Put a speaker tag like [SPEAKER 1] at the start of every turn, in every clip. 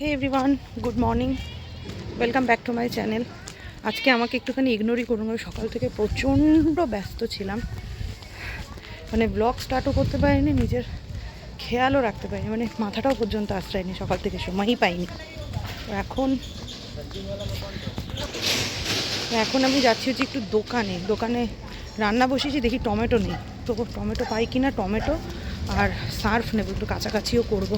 [SPEAKER 1] Hey everyone good morning welcome back to my channel আজকে আমাকে একটুখানি ইগনোরই করুন সকাল থেকে প্রচণ্ড ব্যস্ত ছিলাম। মানে ব্লগ স্টার্টও করতে পারিনি, নিজের খেয়ালও রাখতে পারিনি মানে মাথাটাও পর্যন্ত আশ্রয়নি, সকাল থেকে সময়ই পাইনি। এখন এখন আমি যাচ্ছি হচ্ছে একটু দোকানে। দোকানে রান্না বসিয়েছি, দেখি টমেটো নেই। তো টমেটো পাই কি না টমেটো আর সার্ফ নেব, একটু কাছাকাছিও করব।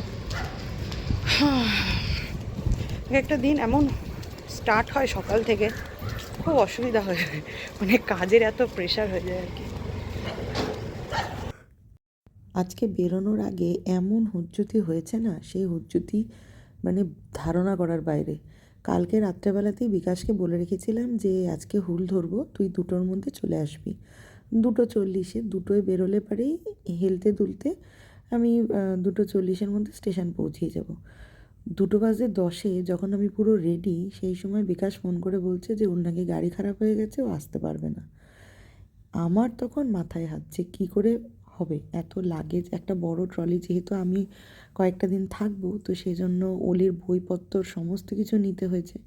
[SPEAKER 1] একটা দিন এমন স্টার্ট হয় সকাল থেকে, খুব অসুবিধা হয়ে যায়। মানে কাজের এত প্রেশার হয়ে যায় আর কি।
[SPEAKER 2] আজকে বেরোনোর আগে এমন হুজ্জুতি হয়েছে না, সেই হুজ্জুতি মানে ধারণা করার বাইরে। কালকে রাত্রেবেলাতেই বিকাশকে বলে রেখেছিলাম যে, আজকে হুল ধরবো, তুই দুটোর মধ্যে চলে আসবি। দুটো চল্লিশে, দুটোয় বেরোলে পারেই হেলতে দুলতে আমি দুটো চল্লিশের মধ্যে স্টেশন পৌঁছিয়ে যাব। দুটো বাজে দশে যখন আমি পুরো রেডি সেই সময় বিকাশ ফোন করে বলছে যে, ওর নাকি গাড়ি খারাপ হয়ে গেছে, ও আসতে পারবে না। আমার তখন মাথায় হাত যে, কী করে হবে? এত লাগেজ একটা বড় ট্রলি যেহেতু আমি কয়েকটা দিন থাকব, তো সেই জন্য ওলির বইপত্র সমস্ত কিছু নিতে হয়েছে।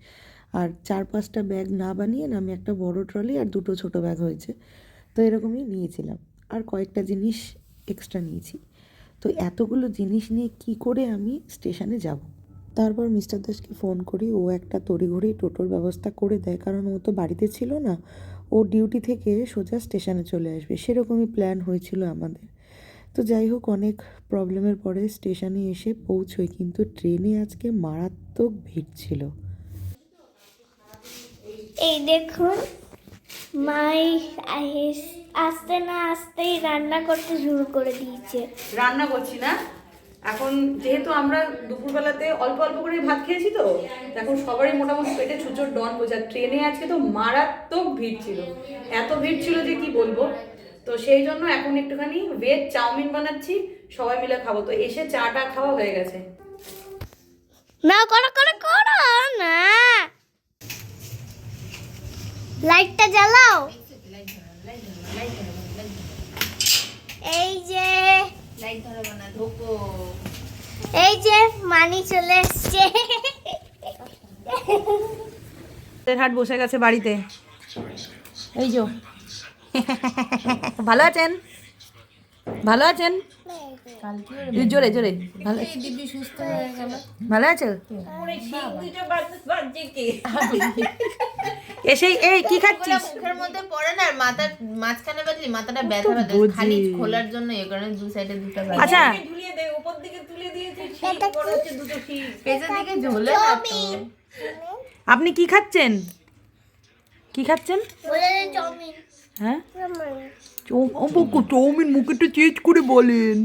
[SPEAKER 2] আর চার পাঁচটা ব্যাগ না বানিয়ে আমি একটা বড় ট্রলি আর দুটো ছোট ব্যাগ হয়েছে। তো এরকমই নিয়েছিলাম। আর কয়েকটা জিনিস এক্সট্রা নিয়েছি। তো এতগুলো জিনিস নিয়ে কি করে আমি স্টেশনে যাব? তারপর মিস্টার দাসকে ফোন করি। ও একটা তড়িঘড়ি টোটোর ব্যবস্থা করে দেয় কারণ ও তো বাড়িতে ছিল না। ও ডিউটি থেকে সোজা স্টেশনে চলে আসবে। সেরকমই প্ল্যান হয়েছিল আমাদের। তো যাই হোক অনেক প্রবলেমের পরে স্টেশনে এসে পৌঁছোই কিন্তু ট্রেনে আজকে মারাত্মক ভিড় ছিল।
[SPEAKER 3] এই দেখুন মাই আইস- আস্তে না আসতেই রান্না করতে শুরু করে দিয়েছে।
[SPEAKER 1] রান্না করছি না? এখন যেহেতু আমরা দুপুরবেলাতে অল্প অল্প করে ভাত খেয়েছি তো এখন সবারই মোটামুটি পেটে ছুচোর ডন বোঝা। ট্রেনে আজকে তো মারাত্মক ভিড় ছিল। এত ভিড় ছিল যে কি বলব? তো সেই জন্য এখন একটুখানি ভেজ চাউমিন বানাচ্ছি, সবাই মিলে খাব। তো এসে চাটা খাওয়া হয়ে গেছে।
[SPEAKER 3] না, করো করো করো, না। লাইটটা জ্বালাও। এই যে এই যে মানি চলে এসছে।
[SPEAKER 1] হাট বসে গেছে বাড়িতে। এই যো। ভালো আছেন? ভালো আছেন? এই জোরে জোরে। ভালো সুস্থ হয়ে গেল ভালো আছো? এসে এই কি খাচ্ছিস?
[SPEAKER 4] মুখের মধ্যে পড়ে না আর মাথার মাঝখানে বাজলি মাথাটা ব্যথা ব্যথা খালি খোলার জন্য এ কারণে দু সাইডে দুটো
[SPEAKER 1] আচ্ছা।
[SPEAKER 4] পেছন দিকে ঝোলে না তো।
[SPEAKER 1] আপনি কি খাচ্ছেন? কি খাচ্ছেন?
[SPEAKER 3] বলে চাউমিন।
[SPEAKER 1] হ্যাঁ? চৌ- ও চাউমিন মুখেটা চেঞ্জ করে বলেন।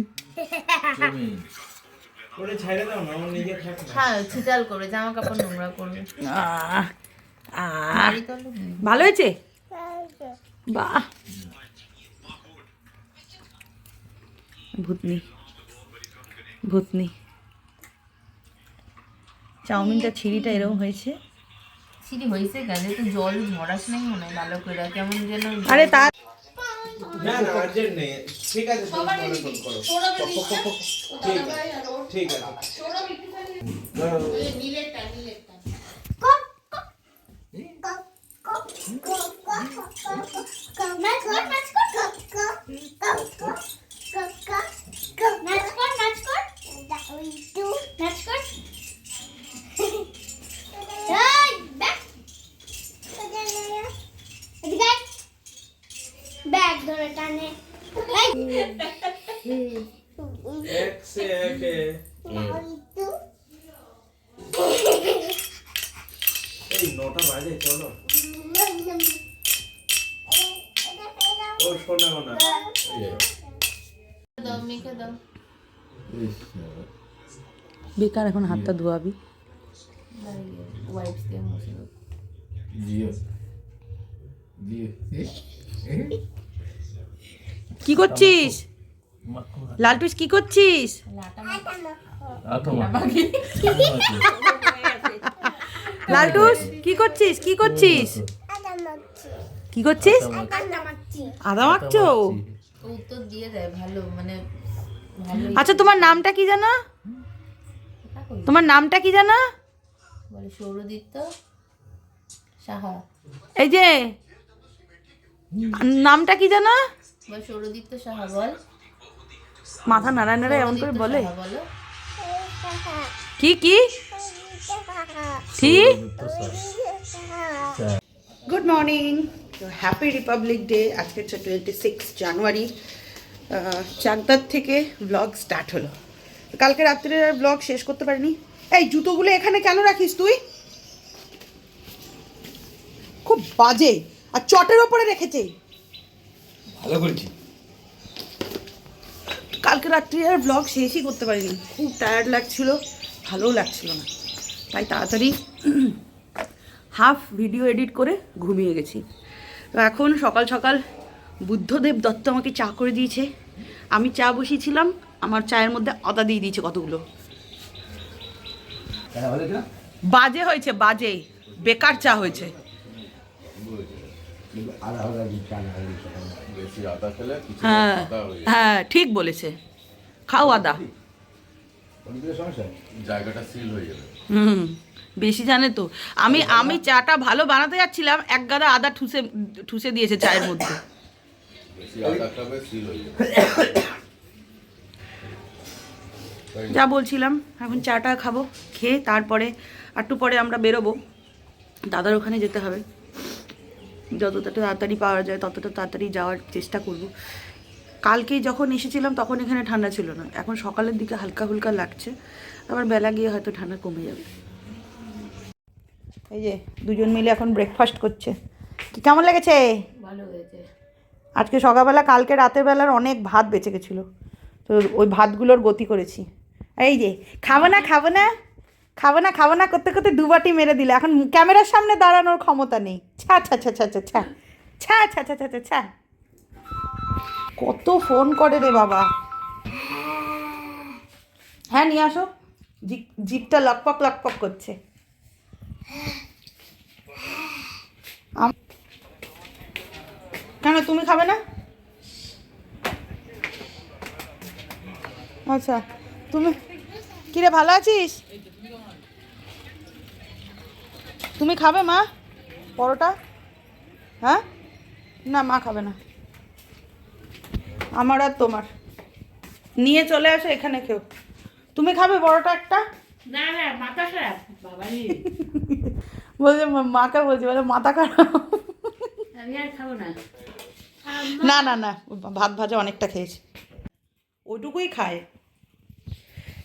[SPEAKER 4] হ্যাঁ।
[SPEAKER 1] ভালো হয়েছে? বাহ। ভূতনি ভূতনি। চাউমিনটা ছিঁড়িটা এরকম হয়েছে?
[SPEAKER 4] সিঁড়ি হয়েছে কেন তো জল ঝরাস নাই মনে হয় ভালো করে। কেমন যেন
[SPEAKER 1] আরে তা
[SPEAKER 5] না না আর্জেন্ট নেই ঠিক আছে ফোন করো ঠিক আছে ঠিক আছে দাঁড়াও।
[SPEAKER 3] নাচ কর নাচ কর নাচ কর নাচ কর নাচ কর এই ব্যাগ এদিকে আয়। ব্যাগ ধরে টানে এই
[SPEAKER 5] এক সে একে। এই নটা বাজে চলো। ও
[SPEAKER 4] দাও দাও
[SPEAKER 1] বেকার এখন হাতটা ধোয়াবি।
[SPEAKER 4] ওয়াইপস দিয়ে মুছে দাও
[SPEAKER 1] কি করছিস? লালটুস কি করছিস? লালটুস কি করছিস? কি করছিস? কি করছিস? আদা মাখছো?
[SPEAKER 4] উত্তর দিয়ে দেয় ভালো মানে
[SPEAKER 1] আচ্ছা তোমার নামটা কি জানো? তোমার নামটা কি জানো?
[SPEAKER 4] বলে সৌরদীপ্ত সাহা
[SPEAKER 1] এই যে নামটা কি জানো?
[SPEAKER 4] সৌরদীপ্ত সাহা বল।
[SPEAKER 1] মাথা নাড়া নাড়া এমন করে বলে? কি কি? Good morning happy republic day আজকে হচ্ছে টোয়েন্টি সিক্স জানুয়ারি চাকদার থেকে ব্লগ স্টার্ট হলো। কালকে রাত্রে আর ব্লগ শেষ করতে পারিনি। এই জুতোগুলো এখানে কেন রাখিস তুই? খুব বাজে। আর চটের ওপরে রেখেছে।
[SPEAKER 5] ভালো করেছি।
[SPEAKER 1] কালকে রাত্রি আর ব্লগ শেষই করতে পারিনি। খুব টায়ার্ড লাগছিল ভালোও লাগছিল না। তাই তাড়াতাড়ি হাফ ভিডিও এডিট করে ঘুমিয়ে গেছি। তো এখন সকাল সকাল বুদ্ধদেব দত্ত আমাকে চা করে দিয়েছে। আমি চা বসিয়েছিলাম আমার চায়ের মধ্যে আদা দিয়ে দিয়েছে কতগুলো। বাজে হয়েছে বাজে। বেকার চা হয়েছে। হ্যাঁ
[SPEAKER 6] আদা হয়ে
[SPEAKER 1] হ্যাঁ ঠিক বলেছে। খাও আদা।
[SPEAKER 6] জায়গাটা সিল হয়ে যাবে
[SPEAKER 1] হুম বেশি জানে তো। আমি আমি চাটা ভালো বানাতে যাচ্ছিলাম এক গাদা আদা ঠুসে ঠুসে দিয়েছে চায়ের মধ্যে।
[SPEAKER 6] বেশি আদা খাবে সিল যাবে।
[SPEAKER 1] যা বলছিলাম এখন চাটা খাব খেয়ে তারপরে একটু পরে আমরা বেরোবো। দাদার ওখানে যেতে হবে। যতটা তাড়াতাড়ি পাওয়া যায় ততটা তাড়াতাড়ি যাওয়ার চেষ্টা করব। কালকে যখন এসেছিলাম তখন এখানে ঠান্ডা ছিল না। এখন সকালের দিকে হালকা হালকা লাগছে। আবার বেলা গিয়ে হয়তো ঠান্ডা কমে যাবে। এই যে দুজন মিলে এখন ব্রেকফাস্ট করছে। কি কেমন লেগেছে?
[SPEAKER 4] ভালো হয়েছে।
[SPEAKER 1] আজকে সকালবেলা কালকে রাতের বেলার অনেক ভাত বেঁচে গেছিল। তো ওই ভাতগুলোর গতি করেছি। এই যে খাব না খাব না। খাব না খাব না, করতে করতে দুবাটি মেরে দিলে। এখন ক্যামেরার সামনে দাঁড়ানোর ক্ষমতা নেই। ছা ছা ছা ছা ছা ছা। ছা ছা ছা ছা ছা ছা। কত ফোন করে রে বাবা। হ্যাঁ নিয়ে আসো। জিপ, জিপটা লকপক লকপক করছে। কেন, তুমি খাবে না? আচ্ছা তুমি কিরে, ভালো আছিস? তুমি খাবে মা? পরোটা? হ্যাঁ? না মা খাবে না। আমার আর তোমার। নিয়ে চলে আসো এখানে কেউ। তুমি খাবে বড়টা একটা?
[SPEAKER 4] না না মাথা খারাপ। বাবারি
[SPEAKER 1] বলছে মাকে বলছি বলে মাথা খারাপ।
[SPEAKER 4] আমি আর খাব না।
[SPEAKER 1] না না না ভাত ভাজা অনেকটা খেয়েছি। ওইটুকুই খায়।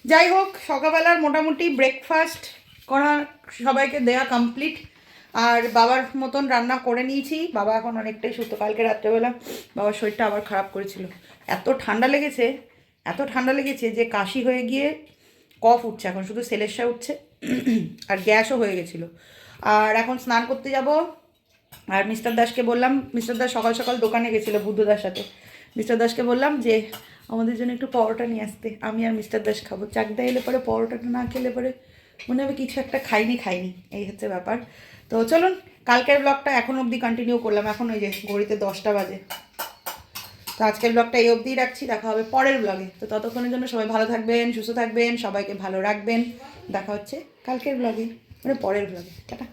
[SPEAKER 1] যাই হোক সকালবেলার মোটামুটি ব্রেকফাস্ট করা সবাইকে দেয়া কমপ্লিট আর বাবার মতন রান্না করে নিয়েছি। বাবা এখন অনেকটাই সুস্থ। কালকে রাত্রেবেলা বাবার শরীরটা আবার খারাপ করেছিল। এত ঠান্ডা লেগেছে, এত ঠান্ডা লেগেছে যে কাশি হয়ে গিয়ে কফ উঠছে এখন, শুধু সেলেসা উঠছে, আর গ্যাসও হয়ে গেছিল। আর এখন স্নান করতে যাব। আর মিস্টার দাসকে বললাম, মিস্টার দাস সকাল সকাল দোকানে গেছিল বুদ্ধদার সাথে। মিস্টার দাসকে বললাম যে, আমাদের জন্য একটু পরোটা নিয়ে আসতে। আমি আর মিস্টার দাস খাব। চাকদা এলে পরে পরোটাটা না খেলে পরে মনে হবে কিছু একটা খাইনি খাইনি। এই হচ্ছে ব্যাপার। তো চলুন, কালকের ব্লগটা এখন অবধি কন্টিনিউ করলাম। এখন ওই যে ঘড়িতে দশটা বাজে। তো আজকের ব্লগটা এই অবধিই রাখছি। দেখা হবে পরের ব্লগে তো ততক্ষণের জন্য সবাই ভালো থাকবেন, সুস্থ থাকবেন, সবাইকে ভালো রাখবেন। দেখা হচ্ছে কালকের ব্লগে মানে পরের ব্লগে টাটা।